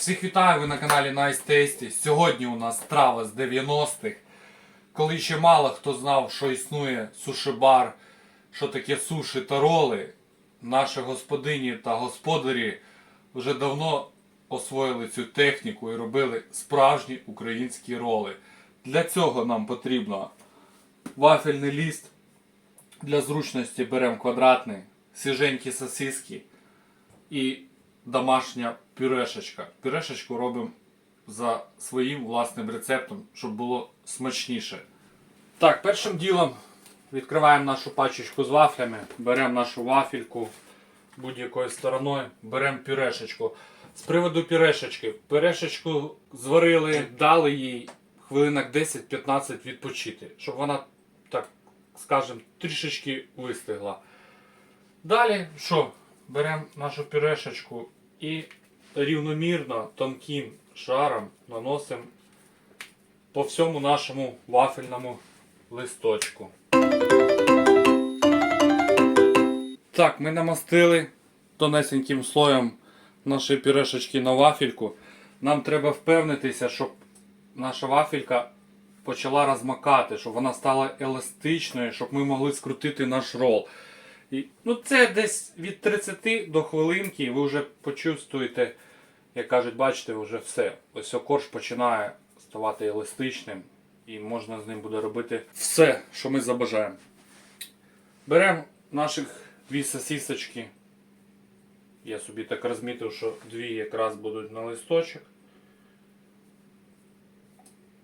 Всіх вітаю ви на каналі Nice Tasty. Сьогодні у нас трава з 90-х. Коли ще мало хто знав, що існує суші-бар, що таке суші та роли, наші господині та господарі вже давно освоїли цю техніку і робили справжні українські роли. Для цього нам потрібно вафельний ліст. Для зручності беремо квадратний, свіженькі сосиски і домашня пюрешечка. Пюрешечку робимо за своїм власним рецептом, щоб було смачніше. Так, першим ділом відкриваємо нашу пачечку з вафлями, беремо нашу вафельку будь-якою стороною, беремо пюрешечку. З приводу пюрешечки. Пюрешечку зварили, дали їй хвилинок 10-15 відпочити, щоб вона, так скажемо, трішечки вистигла. Далі що? Беремо нашу пюрешечку і рівномірно тонким шаром наносимо по всьому нашому вафельному листочку. Так, ми намастили тонесеньким слоєм нашої пюрешечки на вафельку. Нам треба впевнитися, щоб наша вафелька почала розмакати, щоб вона стала еластичною, щоб ми могли скрутити наш рол. І, ну, це десь від 30 до хвилинки ви вже почувствуєте, як кажуть, бачите, вже все. Ось корж починає ставати еластичним і можна з ним буде робити все, що ми забажаємо. Беремо наших дві сосісочки. Я собі так розмітив, що дві якраз будуть на листочок.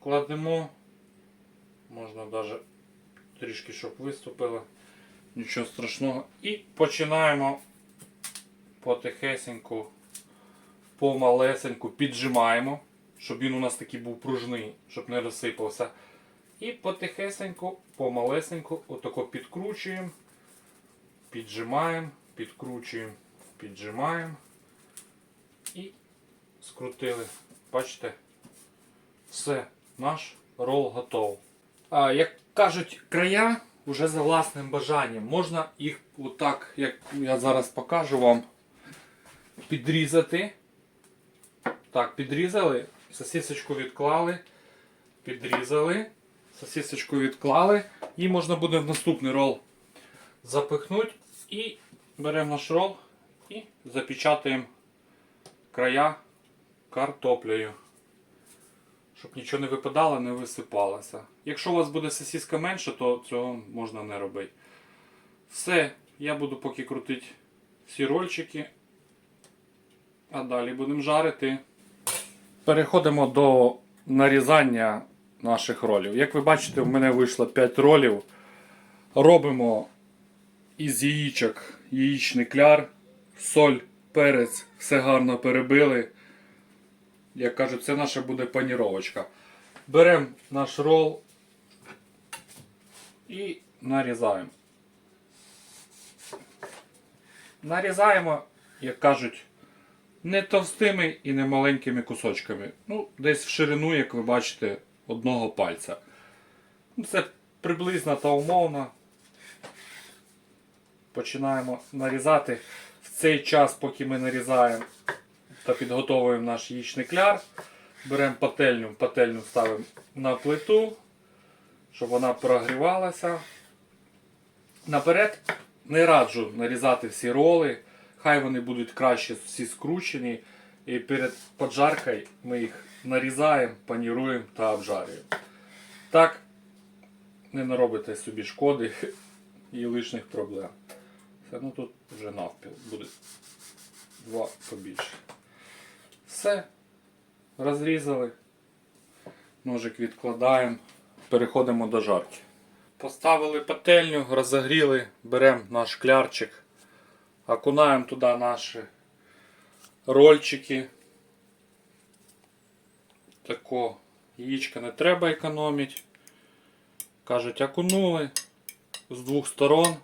Кладемо. Можна навіть трішки, щоб виступило. Нічого страшного. І починаємо потихесеньку, помалесеньку піджимаємо, щоб він у нас такий був пружний, щоб не розсипався. І потихесеньку, помалесеньку, отако підкручуємо, піджимаємо, підкручуємо, піджимаємо і скрутили. Бачите? Все, наш рол готов. А, як кажуть, края вже за власним бажанням. Можна їх отак, як я зараз покажу вам, підрізати. Так, підрізали, сосисочку відклали, підрізали, сосисочку відклали. І можна буде в наступний рол запихнути. І беремо наш рол і запечатаємо края картоплею щоб нічого не випадало, не висипалося. Якщо у вас буде сосиска менше, то цього можна не робити. Все, я буду поки крутити всі рольчики. А далі будемо жарити. Переходимо до нарізання наших ролів. Як ви бачите, в мене вийшло 5 ролів. Робимо із яєчок яєчний кляр, соль, перець, все гарно перебили. Як кажуть, це наша буде паніровочка. Беремо наш рол і нарізаємо. Нарізаємо, як кажуть, не товстими і не маленькими кусочками. Ну, десь в ширину, як ви бачите, одного пальця. Ну, Це приблизно та умовно. Починаємо нарізати. В цей час, поки ми нарізаємо, та підготовуємо наш яєчний кляр. Беремо пательню, пательню ставимо на плиту, щоб вона прогрівалася. Наперед не раджу нарізати всі роли, хай вони будуть краще всі скручені. І перед поджаркою ми їх нарізаємо, паніруємо та обжарюємо. Так не наробите собі шкоди і лишніх проблем. Все, ну Тут вже навпіл буде два побільше. Все. Розрізали. Ножик відкладаємо. Переходимо до жарки. Поставили пательню, розогріли, беремо наш клярчик, окунаємо туди наші рольчики. Тако яєчка не треба економити. Кажуть, окунули з двох сторон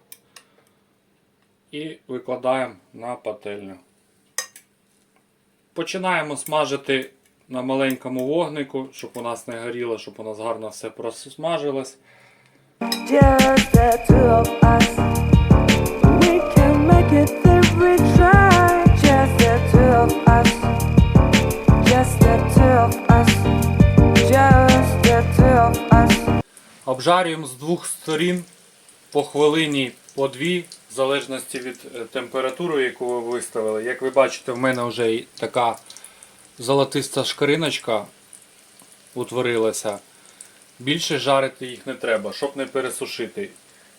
і викладаємо на пательню. Починаємо смажити на маленькому вогнику, щоб у нас не горіло, щоб у нас гарно все просмажилось. Обжарюємо з двох сторін по хвилині по дві в залежності від е, температури, яку ви виставили. Як ви бачите, в мене вже така золотиста шкариночка утворилася. Більше жарити їх не треба, щоб не пересушити,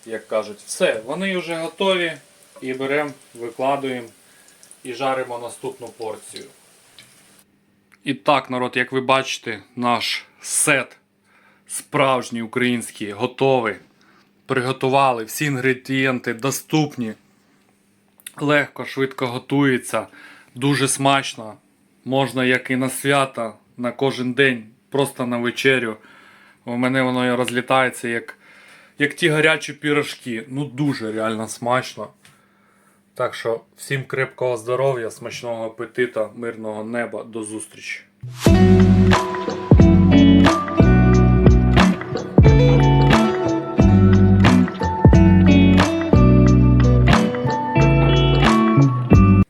як кажуть. Все, вони вже готові. І беремо, викладуємо і жаримо наступну порцію. І так, народ, як ви бачите, наш сет справжній український готовий. Приготували всі інгредієнти доступні. Легко, швидко готується, дуже смачно. Можна як і на свята, на кожен день, просто на вечерю. У мене воно розлітається як, як ті гарячі пірожки. Ну дуже реально смачно. Так що всім крепкого здоров'я, смачного апетита, мирного неба, до зустрічі.